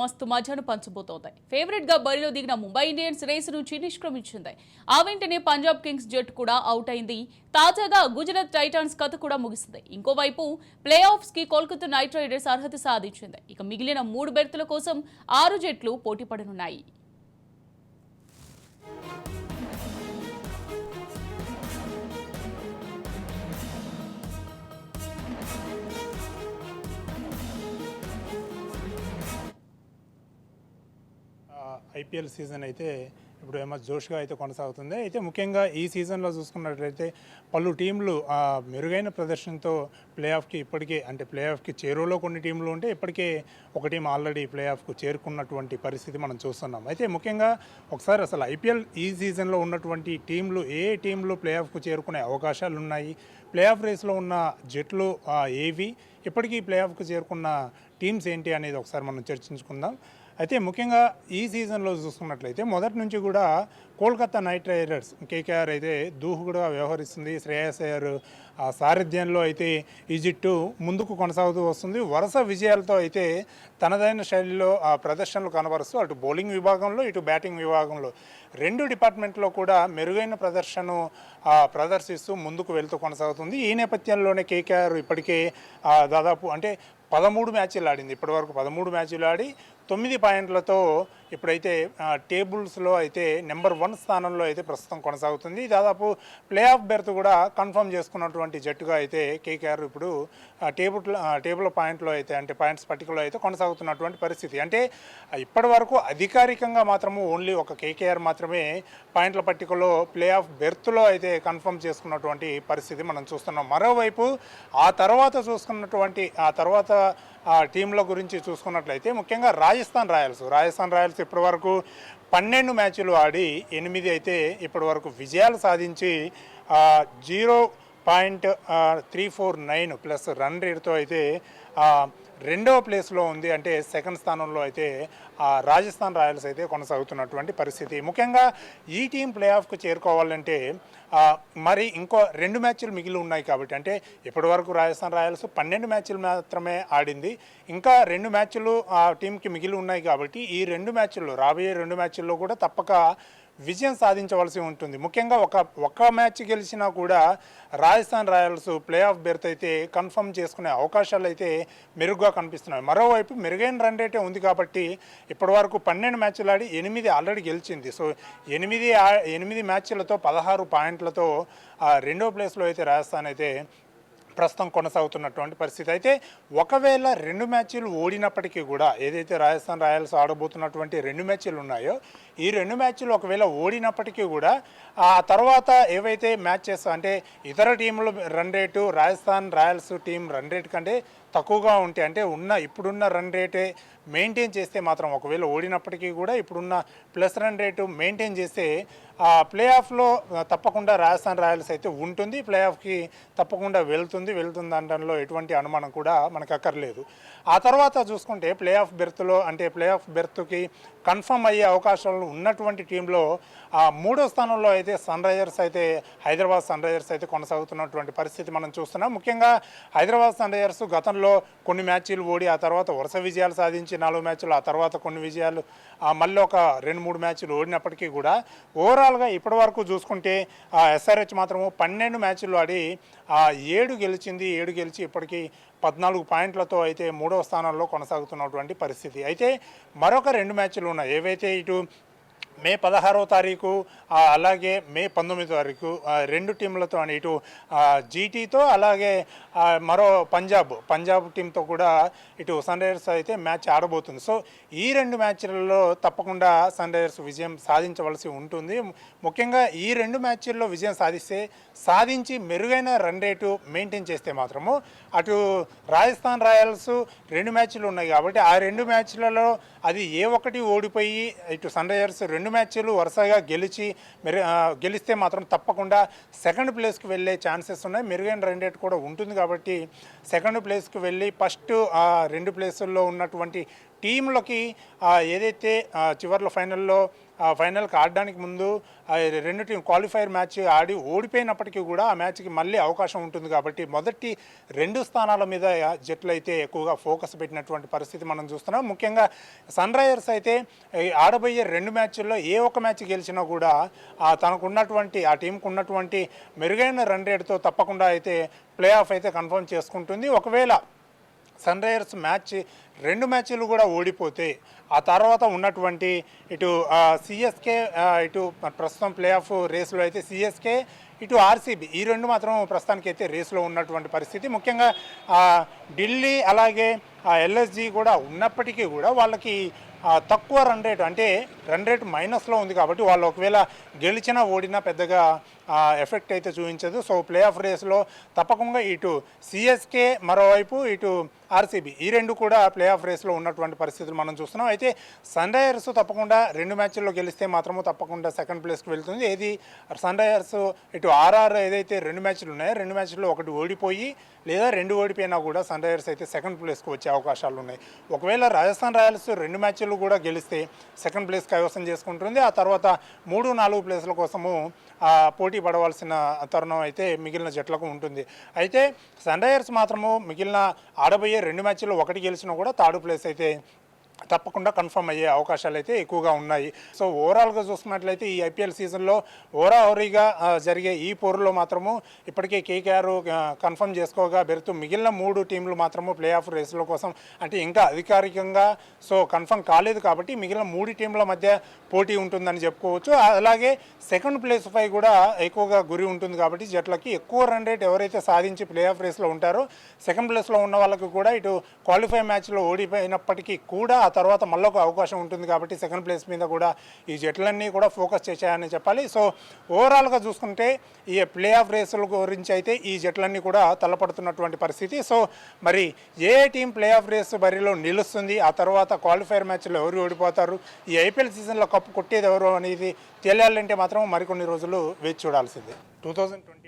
మస్తు మజాను పంచబోతోంది. ఫేవరెట్గా బరిలో దిగిన ముంబై ఇండియన్స్ రేసు నుంచి నిష్క్రమించింది. ఆ వెంటనే పంజాబ్ కింగ్స్ జట్టు కూడా అవుట్ అయింది. తాజాగా గుజరాత్ టైటాన్స్ కథ కూడా ముగిసింది. ఇంకోవైపు ప్లే ఆఫ్స్కి కోల్కతా నైట్ రైడర్స్ అర్హత సాధించింది. ఇక మిగిలిన మూడు బెర్తుల కోసం ఆరు జట్లు పోటీ పడనున్నాయి. ఐపీఎల్ సీజన్ అయితే ఇప్పుడు ఏమో జోష్గా అయితే కొనసాగుతుంది. అయితే ముఖ్యంగా ఈ సీజన్లో చూసుకున్నట్లయితే పలు టీంలు ఆ, మెరుగైన ప్రదర్శనతో ప్లే ఆఫ్కి ఇప్పటికే అంటే ప్లే ఆఫ్కి చేరువలో కొన్ని టీంలు ఉంటే ఇప్పటికే ఒక టీం ఆల్రెడీ ప్లే ఆఫ్కు చేరుకున్నటువంటి పరిస్థితి మనం చూస్తున్నాం. అయితే ముఖ్యంగా ఒకసారి అసలు ఐపీఎల్ ఈ సీజన్లో ఉన్నటువంటి టీంలు ఏ టీంలు ప్లే ఆఫ్కు చేరుకునే అవకాశాలు ఉన్నాయి? ప్లే ఆఫ్ రేస్లో ఉన్న జట్లు ఏవి? ఇప్పటికీ ప్లే ఆఫ్కు చేరుకున్న టీమ్స్ ఏంటి అనేది ఒకసారి మనం చర్చించుకుందాం. అయితే ముఖ్యంగా ఈ సీజన్లో చూసుకున్నట్లయితే మొదటి నుంచి కూడా కోల్కతా నైట్ రైడర్స్ కేకేఆర్ అయితే దూహుడుగా వ్యవహరిస్తుంది. శ్రేయస్ అయ్యర్ ఆ సారథ్యంలో అయితే ఈ జట్టు ముందుకు కొనసాగుతూ వస్తుంది. వరుస విజయాలతో అయితే తనదైన శైలిలో ఆ ప్రదర్శనలు కనబరుస్తూ అటు బౌలింగ్ విభాగంలో ఇటు బ్యాటింగ్ విభాగంలో రెండు డిపార్ట్మెంట్లో కూడా మెరుగైన ప్రదర్శన ప్రదర్శిస్తూ ముందుకు వెళ్తూ కొనసాగుతుంది. ఈ నేపథ్యంలోనే కేకేఆర్ ఇప్పటికే దాదాపు అంటే పదమూడు మ్యాచ్లు ఆడింది. ఇప్పటివరకు పదమూడు మ్యాచ్లు ఆడి తొమ్మిది పాయింట్లతో ఇప్పుడైతే టేబుల్స్లో అయితే నెంబర్ వన్ స్థానంలో అయితే ప్రస్తుతం కొనసాగుతుంది. దాదాపు ప్లే ఆఫ్ బెర్త్ కూడా కన్ఫర్మ్ చేసుకున్నటువంటి జట్టుగా అయితే కేకేఆర్ ఇప్పుడు టేబుల్ టేబుల్ పాయింట్లో అయితే అంటే పాయింట్స్ పట్టికలో అయితే కొనసాగుతున్నటువంటి పరిస్థితి. అంటే ఇప్పటి వరకు అధికారికంగా మాత్రము ఓన్లీ ఒక కేకేఆర్ మాత్రమే పాయింట్ల పట్టికలో ప్లే ఆఫ్ బెర్త్లో అయితే కన్ఫర్మ్ చేసుకున్నటువంటి పరిస్థితి మనం చూస్తున్నాం. మరోవైపు ఆ తర్వాత చూసుకున్నటువంటి ఆ తర్వాత టీంల గురించి చూసుకున్నట్లయితే ముఖ్యంగా రాజస్థాన్ రాయల్స్. రాజస్థాన్ రాయల్స్ ఇప్పటివరకు పన్నెండు మ్యాచ్లు ఆడి ఎనిమిది అయితే ఇప్పటివరకు విజయాలు సాధించి zero point three four nine plus run రేట్తో అయితే రెండవ ప్లేస్లో ఉంది అంటే సెకండ్ స్థానంలో అయితే రాజస్థాన్ రాయల్స్ అయితే కొనసాగుతున్నటువంటి పరిస్థితి. ముఖ్యంగా ఈ టీం ప్లే ఆఫ్కు చేరుకోవాలంటే మరి ఇంకో రెండు మ్యాచ్లు మిగిలి ఉన్నాయి కాబట్టి అంటే ఇప్పటి వరకు రాజస్థాన్ రాయల్స్ పన్నెండు మ్యాచ్లు మాత్రమే ఆడింది. ఇంకా రెండు మ్యాచ్లు ఆ టీంకి మిగిలి ఉన్నాయి కాబట్టి ఈ రెండు మ్యాచ్ల్లో రాబోయే రెండు మ్యాచ్ల్లో కూడా తప్పక విజయం సాధించవలసి ఉంటుంది. ముఖ్యంగా ఒక ఒక్క మ్యాచ్ గెలిచినా కూడా Rajasthan Royals play off berth అయితే కన్ఫర్మ్ చేసుకునే అవకాశాలు అయితే మెరుగ్గా కనిపిస్తున్నాయి. మరోవైపు మెరుగైన రన్ రేటే ఉంది కాబట్టి ఇప్పటివరకు పన్నెండు మ్యాచ్లు ఆడి ఎనిమిది ఆల్రెడీ గెలిచింది. సో ఎనిమిది ఎనిమిది మ్యాచ్లతో పదహారు పాయింట్లతో ఆ, రెండో ప్లేస్లో అయితే రాజస్థాన్ అయితే ప్రస్తుతం కొనసాగుతున్నటువంటి పరిస్థితి. అయితే ఒకవేళ రెండు మ్యాచ్లు ఓడినప్పటికీ కూడా ఏదైతే రాజస్థాన్ రాయల్స్ ఆడబోతున్నటువంటి రెండు మ్యాచ్లు ఉన్నాయో ఈ రెండు మ్యాచ్లు ఒకవేళ ఓడినప్పటికీ కూడా ఆ తర్వాత ఏవైతే మ్యాచెస్ అంటే ఇతర టీములు run rate Rajasthan Royals team run rate కంటే తక్కువగా ఉంటే అంటే ఉన్న ఇప్పుడున్న రన్ రేటే మెయింటైన్ చేస్తే మాత్రం ఒకవేళ ఓడినప్పటికీ కూడా ఇప్పుడున్న ప్లస్ రన్ రేటు మెయింటైన్ చేస్తే ఆ ప్లే ఆఫ్లో తప్పకుండా రాజస్థాన్ రాయల్స్ అయితే ఉంటుంది. ప్లే ఆఫ్కి తప్పకుండా వెళ్తుంది. వెళ్తుంది అనడంలో ఎటువంటి అనుమానం కూడా మనకు అక్కర్లేదు. ఆ తర్వాత చూసుకుంటే ప్లే ఆఫ్ బెర్త్లో అంటే ప్లే ఆఫ్ బెర్త్కి కన్ఫర్మ్ అయ్యే అవకాశాలు ఉన్నటువంటి టీంలో ఆ మూడో స్థానంలో అయితే సన్ రైజర్స్ అయితే హైదరాబాద్ సన్ రైజర్స్ అయితే కొనసాగుతున్నటువంటి పరిస్థితి మనం చూస్తున్నాం. ముఖ్యంగా హైదరాబాద్ సన్ రైజర్స్ గతంలో కొన్ని మ్యాచ్లు ఓడి ఆ తర్వాత వరుస విజయాలు సాధించి నాలుగు మ్యాచ్లు ఆ తర్వాత కొన్ని విజయాలు మళ్ళీ ఒక రెండు మూడు మ్యాచ్లు ఓడినప్పటికీ కూడా ఓవరాల్గా ఇప్పటి వరకు చూసుకుంటే ఎస్ఆర్హెచ్ మాత్రము పన్నెండు మ్యాచ్లు ఆడి ఆ ఏడు గెలిచింది ఏడు గెలిచి ఇప్పటికీ పద్నాలుగు పాయింట్లతో అయితే మూడవ స్థానంలో కొనసాగుతున్నటువంటి పరిస్థితి. అయితే మరొక రెండు మ్యాచ్లు ఉన్నాయి. ఏవైతే ఇటు మే పదహారో తారీఖు అలాగే మే పంతొమ్మిదో తారీఖు రెండు టీంలతో అని ఇటు జీటీతో అలాగే మరో పంజాబ్ పంజాబ్ టీంతో కూడా ఇటు సన్ రైజర్స్ అయితే మ్యాచ్ ఆడబోతుంది. సో ఈ రెండు మ్యాచ్లలో తప్పకుండా సన్ రైజర్స్ విజయం సాధించవలసి ఉంటుంది. ముఖ్యంగా ఈ రెండు మ్యాచ్ల్లో విజయం సాధిస్తే సాధించి మెరుగైన రన్ రేటు మెయింటైన్ చేస్తే మాత్రము అటు రాజస్థాన్ రాయల్స్ రెండు మ్యాచ్లు ఉన్నాయి కాబట్టి ఆ రెండు మ్యాచ్లలో అది ఏ ఒక్కటి ఓడిపోయి ఇటు సన్ రైజర్స్ రెండు రెండు మ్యాచ్లు వరుసగా గెలిచి మెరు గెలిస్తే మాత్రం తప్పకుండా సెకండ్ ప్లేస్కి వెళ్ళే ఛాన్సెస్ ఉన్నాయి. మెరుగైన రన్ రేట్ కూడా ఉంటుంది కాబట్టి సెకండ్ ప్లేస్కి వెళ్ళి ఫస్ట్ ఆ రెండు ప్లేసుల్లో ఉన్నటువంటి టీంలకి ఏదైతే చివరిలో చివర్లో ఫైనల్లో ఫైనల్కి ఆడడానికి ముందు రెండు టీం క్వాలిఫైర్ మ్యాచ్ ఆడి ఓడిపోయినప్పటికీ కూడా ఆ మ్యాచ్కి మళ్ళీ అవకాశం ఉంటుంది కాబట్టి మొదటి రెండు స్థానాల మీద జట్లు అయితే ఎక్కువగా ఫోకస్ పెట్టినటువంటి పరిస్థితి మనం చూస్తున్నాం. ముఖ్యంగా సన్ రైజర్స్ అయితే ఆడబోయే రెండు మ్యాచ్ల్లో ఏ ఒక్క మ్యాచ్ గెలిచినా కూడా తనకున్నటువంటి తనకు ఉన్నటువంటి ఆ టీంకు ఉన్నటువంటి మెరుగైన రన్ రేట్తో తప్పకుండా అయితే ప్లే ఆఫ్ అయితే కన్ఫర్మ్ చేసుకుంటుంది. ఒకవేళ సన్ రైజర్స్ మ్యాచ్ రెండు మ్యాచ్లు కూడా ఓడిపోతే ఆ తర్వాత ఉన్నటువంటి ఇటు సిఎస్కే ఇటు ప్రస్తుతం ప్లే ఆఫ్ రేసులో అయితే సిఎస్కే ఇటు ఆర్సీబీ ఈ రెండు మాత్రం ప్రస్తుతానికి అయితే రేసులో ఉన్నటువంటి పరిస్థితి. ముఖ్యంగా ఢిల్లీ అలాగే ఎల్ఎస్జీ కూడా ఉన్నప్పటికీ కూడా వాళ్ళకి తక్కువ రన్ రేట్ అంటే రన్ రేట్ మైనస్లో ఉంది కాబట్టి వాళ్ళు ఒకవేళ గెలిచినా ఓడినా పెద్దగా ఎఫెక్ట్ అయితే చూపించదు. సో ప్లే ఆఫ్ రేస్లో తప్పకుండా ఇటు సిఎస్కే మరోవైపు ఇటు ఆర్సీబీ. ఈ రెండు కూడా ప్లే ఆఫ్ రేస్లో ఉన్నటువంటి పరిస్థితులు మనం చూస్తున్నాం. అయితే సన్ రైజర్స్ తప్పకుండా రెండు మ్యాచ్ల్లో గెలిస్తే మాత్రము తప్పకుండా సెకండ్ ప్లేస్కి వెళ్తుంది. ఏది సన్ రైజర్స్ ఇటు ఆర్ఆర్ ఏదైతే రెండు మ్యాచ్లు ఉన్నాయో రెండు మ్యాచ్ల్లో ఒకటి ఓడిపోయి లేదా రెండు ఓడిపోయినా కూడా సన్ రైజర్స్ అయితే సెకండ్ ప్లేస్కి వచ్చే అవకాశాలు ఉన్నాయి. ఒకవేళ రాజస్థాన్ రాయల్స్ రెండు మ్యాచ్లు కూడా గెలిస్తే సెకండ్ ప్లేస్ కైవసం చేసుకుంటుంది. ఆ తర్వాత మూడు నాలుగు ప్లేస్ల కోసము పోటీ పడవలసిన తరుణం అయితే మిగిలిన జట్లకు ఉంటుంది. అయితే సన్ రైజర్స్ మాత్రము మిగిలిన ఆడబోయే రెండు మ్యాచ్ల్లో ఒకటి గెలిచినా కూడా థర్డ్ ప్లేస్ అయితే తప్పకుండా కన్ఫర్మ్ అయ్యే అవకాశాలు అయితే ఎక్కువగా ఉన్నాయి. సో ఓవరాల్గా చూసుకున్నట్లయితే ఈ ఐపీఎల్ సీజన్లో ఓరాహోరీగా జరిగే ఈ పోరులో మాత్రము ఇప్పటికే కేకేఆర్ కన్ఫర్మ్ చేసుకోగా బెరుతూ మిగిలిన మూడు టీంలు మాత్రము ప్లే ఆఫ్ రేసుల కోసం అంటే ఇంకా అధికారికంగా సో కన్ఫర్మ్ కాలేదు కాబట్టి మిగిలిన మూడు టీంల మధ్య పోటీ ఉంటుందని చెప్పుకోవచ్చు. అలాగే సెకండ్ ప్లేస్ పై కూడా ఎక్కువగా గురి ఉంటుంది కాబట్టి జట్లకి ఎక్కువ రన్ రేట్ ఎవరైతే సాధించి ప్లే ఆఫ్ రేస్లో ఉంటారో సెకండ్ ప్లేస్లో ఉన్న వాళ్ళకి కూడా ఇటు క్వాలిఫై మ్యాచ్లో ఓడిపోయినప్పటికీ కూడా ఆ తర్వాత మళ్ళీ ఒక అవకాశం ఉంటుంది కాబట్టి సెకండ్ ప్లేస్ మీద కూడా ఈ జట్లన్నీ కూడా ఫోకస్ చేశాయని చెప్పాలి. సో ఓవరాల్గా చూసుకుంటే ఈ ప్లే ఆఫ్ రేసుల గురించి అయితే ఈ జట్లన్నీ కూడా తలపడుతున్నటువంటి పరిస్థితి. సో మరి ఏ టీం ప్లే ఆఫ్ రేస్ బరిలో నిలుస్తుంది? ఆ తర్వాత క్వాలిఫైర్ మ్యాచ్లో ఎవరు ఓడిపోతారు? ఈ ఐపీఎల్ సీజన్లో కప్పు కొట్టేది ఎవరు అనేది తేలాలంటే మాత్రం మరికొన్ని రోజులు వేచి చూడాల్సిందే. Two thousand twenty